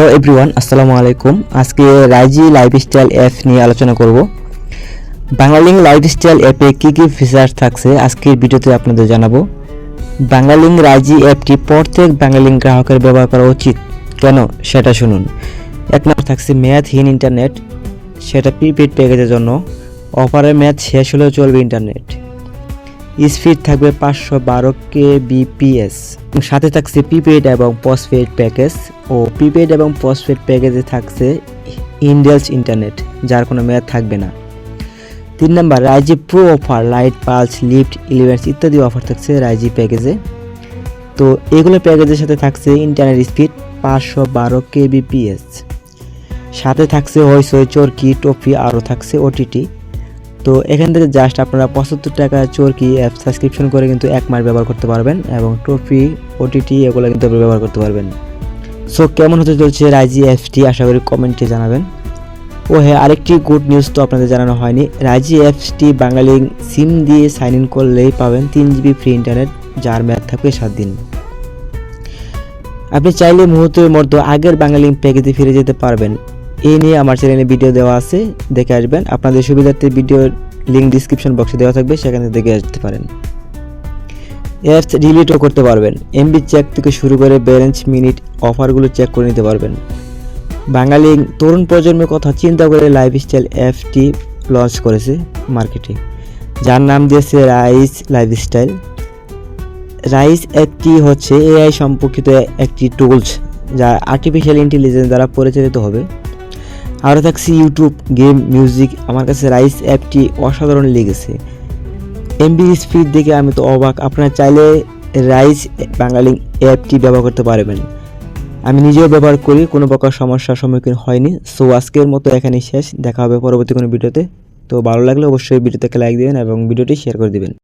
Hello everyone, আসসালামু আলাইকুম। আজকে রাইজি লাইফস্টাইল অ্যাপ নিয়ে আলোচনা করব। বাংলালিং লাইফস্টাইল অ্যাপে কী কী ফিচার্স থাকছে আজকের ভিডিওতে আপনাদের জানাব। বাংলালিং রাইজি অ্যাপটি প্রত্যেক বাংলালিং গ্রাহকের ব্যবহার করা উচিত। কেন? সেটা শুনুন। এক নম্বর থাকছে মেয়াদহীন ইন্টারনেট সেটা প্রিপেড প্যাকেজের জন্য। অফারের মেয়াদ শেষ হলেও চলবে ইন্টারনেট স্পিড থাকবে পাঁচশো বারো কে বিপিএস সাথে থাকছে প্রিপেড এবং পোস্টপেড প্যাকেজ। ও প্রিপেড এবং পোস্টপেড প্যাকেজে থাকছে ইন্ডেলস ইন্টারনেট, যার কোনো মেয়াদ থাকবে না। তিন নম্বর, রাইজি pro offer, light, pulse, lift, ইলেভেন্স ইত্যাদি অফার থাকছে রাইজি প্যাকেজে। তো এগুলো প্যাকেজের সাথে থাকছে ইন্টারনেট স্পিড পাঁচশো বারো কে বিপিএস সাথে থাকছে হইসই চরকি, টপি, আরও থাকছে ওটিটি। তো এখান থেকে জাস্ট আপনারা পঁচাত্তর টাকা চরকি অ্যাপ সাবস্ক্রিপশন করে কিন্তু এক মাস ব্যবহার করতে পারবেন এবং ট্রফি ওটিটি এগুলো কিন্তু ব্যবহার করতে পারবেন। সো কেমন হতে চলছে রাইজি অ্যাপসটি আশা করি কমেন্টে জানাবেন। ও হ্যাঁ আরেকটি গুড নিউজ তো আপনাদের জানানো হয়নি। রাইজি অ্যাপসটি বাঙালি সিম দিয়ে সাইন ইন করলেই পাবেন তিন জিবি ফ্রি ইন্টারনেট যার মেয়াদ থাকবে সাত দিন। আপনি চাইলে মুহূর্তের মধ্যে আগের বাঙালি প্যাকেজে ফিরে যেতে পারবেন। এই নিয়ে আমার চ্যানেলে ভিডিও দেওয়া আছে, দেখে আসবেন। আপনাদের সুবিধার্থে ভিডিওর লিঙ্ক ডিসক্রিপশন বক্সে দেওয়া থাকবে, সেখানে দেখে আসতে পারেন। অ্যাপস ডিলিটও করতে পারবেন। এমবি চেক থেকে শুরু করে ব্যালেন্স মিনিট অফারগুলো চেক করে নিতে পারবেন। বাঙালি তরুণ প্রজন্মের কথা চিন্তা করে লাইফস্টাইল অ্যাপটি লঞ্চ করেছে মার্কেটে যার নাম দিয়েছে রাইস লাইফস্টাইল রাইস একটি হচ্ছে এআই সম্পর্কিত একটি টুলস যা আর্টিফিশিয়াল ইন্টেলিজেন্স দ্বারা পরিচালিত হবে। আরও থাকছে ইউটিউব গেম মিউজিক আমার কাছে রাইস অ্যাপটি অসাধারণ লেগেছে। এমবি স্পিড দেখে আমি তো অবাক, আপনারা চাইলে রাইস বাঙালি অ্যাপটি ব্যবহার করতে পারবেন। আমি নিজেও ব্যবহার করি, কোনো প্রকার সমস্যার সম্মুখীন হয়নি। সো আজকের মতো এখানেই শেষ, দেখা হবে পরবর্তী কোনো ভিডিওতে। তো ভালো লাগলে অবশ্যই ভিডিওতে লাইক দিবেন এবং ভিডিওটি শেয়ার করে দিবেন।